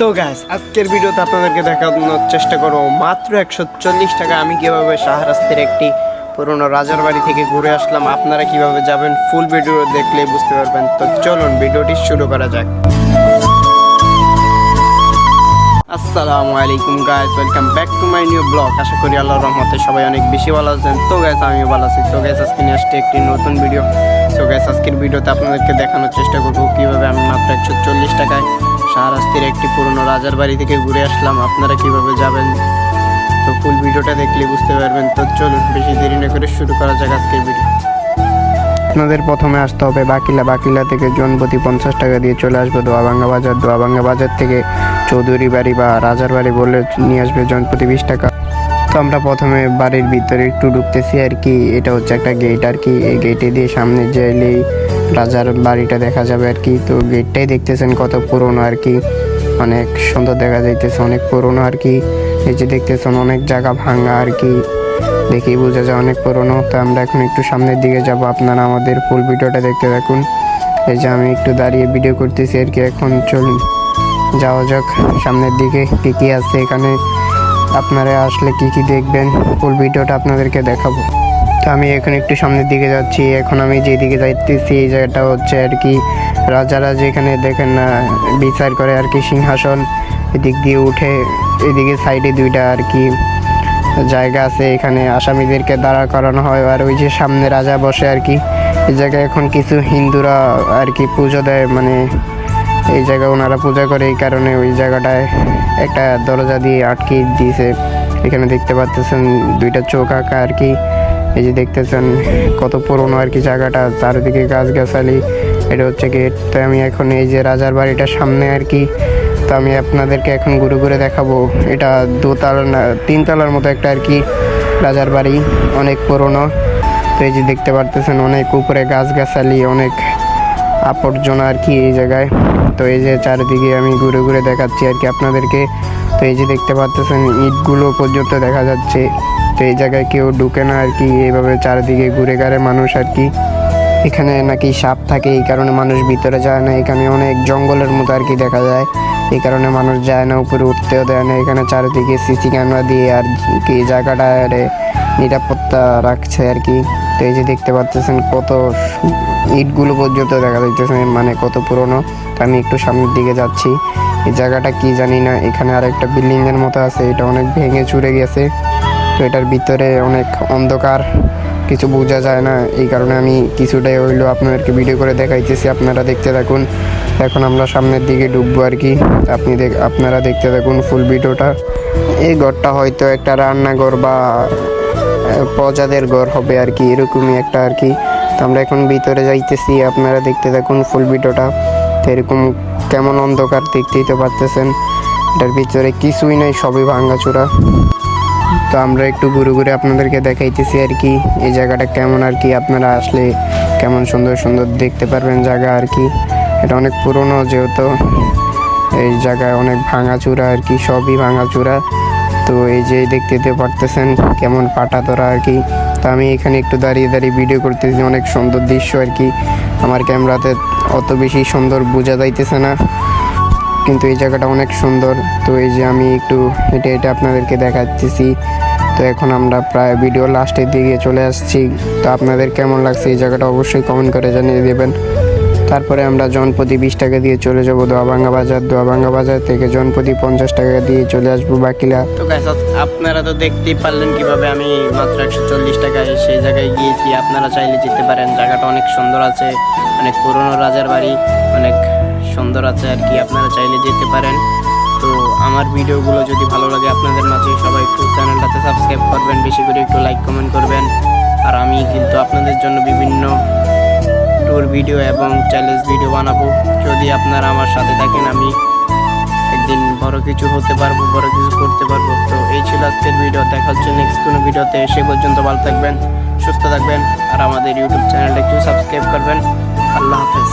তো গ্যাস আজকের ভিডিওতে আপনাদেরকে দেখানোর চেষ্টা করব মাত্র একশো চল্লিশ টাকা। আমি কীভাবে শাহরাস্তের একটি পুরনো রাজার বাড়ি থেকে ঘুরে আসলাম, আপনারা কীভাবে যাবেন ফুল ভিডিও দেখলে বুঝতে পারবেন। তো চলুন, ভিডিওটি শুরু করা যাক। আসসালামু আলাইকুম guys welcome back to my new blog আশা করি আল্লাহর রহমতে সবাই অনেক বেশি ভালো আছেন। তো গ্যাস আমিও ভালো আছি। তো গ্যাস আজকে নিয়ে আসছে একটি নতুন ভিডিও তো গ্যাস আজকের ভিডিওতে আপনাদেরকে দেখানোর চেষ্টা করব কীভাবে আমি মাত্র একশো চল্লিশ টাকায় শাহরাস্তির একটি পুরনো রাজার বাড়ি থেকে ঘুরে আসলাম। আপনারা কীভাবে যাবেন? তো ফুল ভিডিওটা দেখলে বুঝতে পারবেন। তো চলুন, বেশি দেরি না করে শুরু করা যাক আজকের ভিডিও। আপনাদের প্রথমে আসতে হবে বাকিলা। বাকিলা থেকে জনপতি পঞ্চাশ টাকা দিয়ে চলে আসবে দোয়াবাঙ্গা বাজার। দোয়াবাঙ্গা বাজার থেকে চৌধুরী বাড়ি বা রাজার বাড়ি বলে নিয়ে আসবে জনপতি বিশ টাকা। তো আমরা প্রথমে বাড়ির ভিতরে একটু ঢুকতেছি আর কি। এটা হচ্ছে একটা গেট আর কি। এই গেটে দিয়ে সামনে যাইলেই রাজার বাড়িটা দেখা যাবে আর কি। তো গেটটাই দেখতেছেন কত পুরনো আর কি। অনেক সুন্দর দেখা যাইতেছে, অনেক পুরনো আর কি। এই যে দেখতেছেন অনেক জায়গা ভাঙা আর কি। দেখেই বোঝা যায় অনেক পুরনো। তো আমরা এখন একটু সামনের দিকে যাব। আপনারা আমাদের ফুল ভিডিওটা দেখতে থাকুন। এই যে আমি একটু দাঁড়িয়ে ভিডিও করতেছি আর কি। এখন চলুন, যাওয়া যাক সামনের দিকে কী কী আছে এখানে। আপনারা আসলে কি কি দেখবেন ফুল ভিডিওটা আপনাদেরকে দেখাবো। তো আমি এখন একটু সামনের দিকে যাচ্ছি, এখন আমি যেদিকে যাইতেছি এই জায়গাটা হচ্ছে আর কি রাজারা যেখানে দেখেন না, বিচার করে আর কি সিংহাসন, এদিক দিয়ে উঠে, এদিকে সাইডে দুইটা আর কি জায়গা আছে, এখানে আসামিদেরকে দাঁড়া করানো হয় আর ওই যে সামনে রাজা বসে আর কি। এই জায়গায় এখন কিছু হিন্দুরা আর কি পুজো দেয় মানে এই জায়গা ওনারা পূজা করে, এই কারণে ওই জায়গাটায় একটা দরজা দিয়ে আটকে দিয়েছে। এখানে দেখতে পাচ্ছেন দুইটা চোখ আঁকা আর কি। এই যে দেখতেছেন কত পুরনো আর কি জায়গাটা, চারিদিকে গাছগাছালি। এটা হচ্ছে গেট। তো আমি এখন এই যে রাজার বাড়িটার সামনে আর কি, তো আমি আপনাদেরকে এখন ঘুরে ঘুরে দেখাবো। এটা দোতলা না, তিনতলার মতো একটা আর কি রাজার বাড়ি, অনেক পুরনো। তো এই যে দেখতে পারতেছেন অনেক উপরে গাছগাছালি, অনেক আবর্জনা আর কি এই জায়গায়। তো এই যে চারিদিকে আমি ঘুরে ঘুরে দেখাচ্ছি আর কি আপনাদেরকে। তো এই যে দেখতে পাচ্ছেন, ইটগুলো পর্যন্ত দেখা যাচ্ছে। তো এই জায়গায় কেউ ঢুকে না আর কি, এইভাবে চারিদিকে ঘুরে গাড়ে মানুষ আর কি। এখানে নাকি সাপ থাকে, এই কারণে মানুষ ভিতরে যায় না। এখানে অনেক জঙ্গলের মতো আর কি দেখা যায়। এই কারণে মানুষ যায় না, উপরে উঠতেও দেয় না। এখানে চারিদিকে সিসি ক্যামেরা দিয়ে আর কি জায়গাটা নিরাপত্তা রাখছে আর কি। তো এই যে দেখতে পাচ্ছেন কত ইটগুলো পর্যন্ত দেখা যাইতেছে মানে কত পুরনো। তো আমি একটু সামনের দিকে যাচ্ছি। এই জায়গাটা কি জানি না, এখানে আর একটা বিল্ডিং এর মতো আছে, এটা অনেক ভেঙে চুরে গেছে। তো এটার ভিতরে অনেক অন্ধকার, কিছু বোঝা যায় না। এই কারণে আমি কিছুটাই হইল আপনাদেরকে ভিডিও করে দেখাইতেছি, আপনারা দেখতে থাকুন। এখন আমরা সামনের দিকে ডুববো আর কি। আপনি দেখ, আপনারা দেখতে থাকুন ফুল ভিডিওটা। এই ঘরটা হয়তো একটা রান্নাঘর বা প্রজাদের ঘর হবে আর কি, এরকমই একটা আর কি। তো আমরা এখন ভিতরে যাইতেছি, আপনারা দেখতে থাকুন ফুল ভিডিওটা। তো এরকম কেমন অন্ধকার দেখতেই তো পারতেছেন। এটার ভিতরে কিছুই নাই, সবই ভাঙ্গাচোরা তো আমরা একটু ঘুরে ঘুরে আপনাদেরকে দেখাইতেছি আর কি, এই জায়গাটা কেমন আর কি, আপনারা আসলে কেমন সুন্দর সুন্দর দেখতে পারবেন জায়গা আর কি। এটা অনেক পুরনো যেহেতু এই জায়গায় অনেক ভাঙাচুরা আর কি, সবই ভাঙাচুরা। তো এই যে দেখতে পারতেছেন কেমন পাটা তোরা আর কি। তো আমি এখানে একটু দাঁড়িয়ে দাঁড়িয়ে ভিডিও করতেছি, অনেক সুন্দর দৃশ্য আর কি। আমার ক্যামেরাতে অত বেশি সুন্দর বোঝা যাইতেছে না, কিন্তু এই জায়গাটা অনেক সুন্দর। তো এই যে আমি একটু হেঁটে হেঁটে আপনাদেরকে দেখাচ্ছি। তো এখন আমরা প্রায় ভিডিও লাস্টের দিকে চলে আসছি। তো আপনাদের কেমন লাগছে এই জায়গাটা অবশ্যই কমেন্ট করে জানিয়ে দেবেন। তারপরে আমরা জনপতি বিশ টাকা দিয়ে চলে যাব দোয়াবাঙ্গা বাজার। দোয়াবাঙ্গা বাজার থেকে জনপতি পঞ্চাশ টাকা দিয়ে চলে আসব বাকিলা। তো আপনারা তো দেখতেই পারলেন কীভাবে আমি মাত্র একশো চল্লিশ টাকায় সেই জায়গায় গিয়েছি। আপনারা চাইলে যেতে পারেন, জায়গাটা অনেক সুন্দর আছে, অনেক পুরনো রাজার বাড়ি, অনেক সুন্দর আছে আর কি, আপনারা চাইলে যেতে পারেন। তো আমার ভিডিওগুলো যদি ভালো লাগে আপনাদের মাঝে, সবাই একটু চ্যানেলটাতে সাবস্ক্রাইব করবেন, বেশি করে একটু লাইক কমেন্ট করবেন। আর আমি কিন্তু আপনাদের জন্য বিভিন্ন ট্যুর ভিডিও এবং চ্যালেঞ্জ ভিডিও বানাবো। যদি আপনারা আমার সাথে থাকেন, আমি একদিন বড় কিছু হতে পারব, বড় কিছু করতে পারব। তো এই ছিল আজকের ভিডিও দেখা হচ্ছে নেক্সট কোনো ভিডিওতে সে পর্যন্ত ভালো থাকবেন, সুস্থ থাকবেন, আর আমাদের ইউটিউব চ্যানেলটা একটু সাবস্ক্রাইব করবেন। আল্লাহ হাফেজ।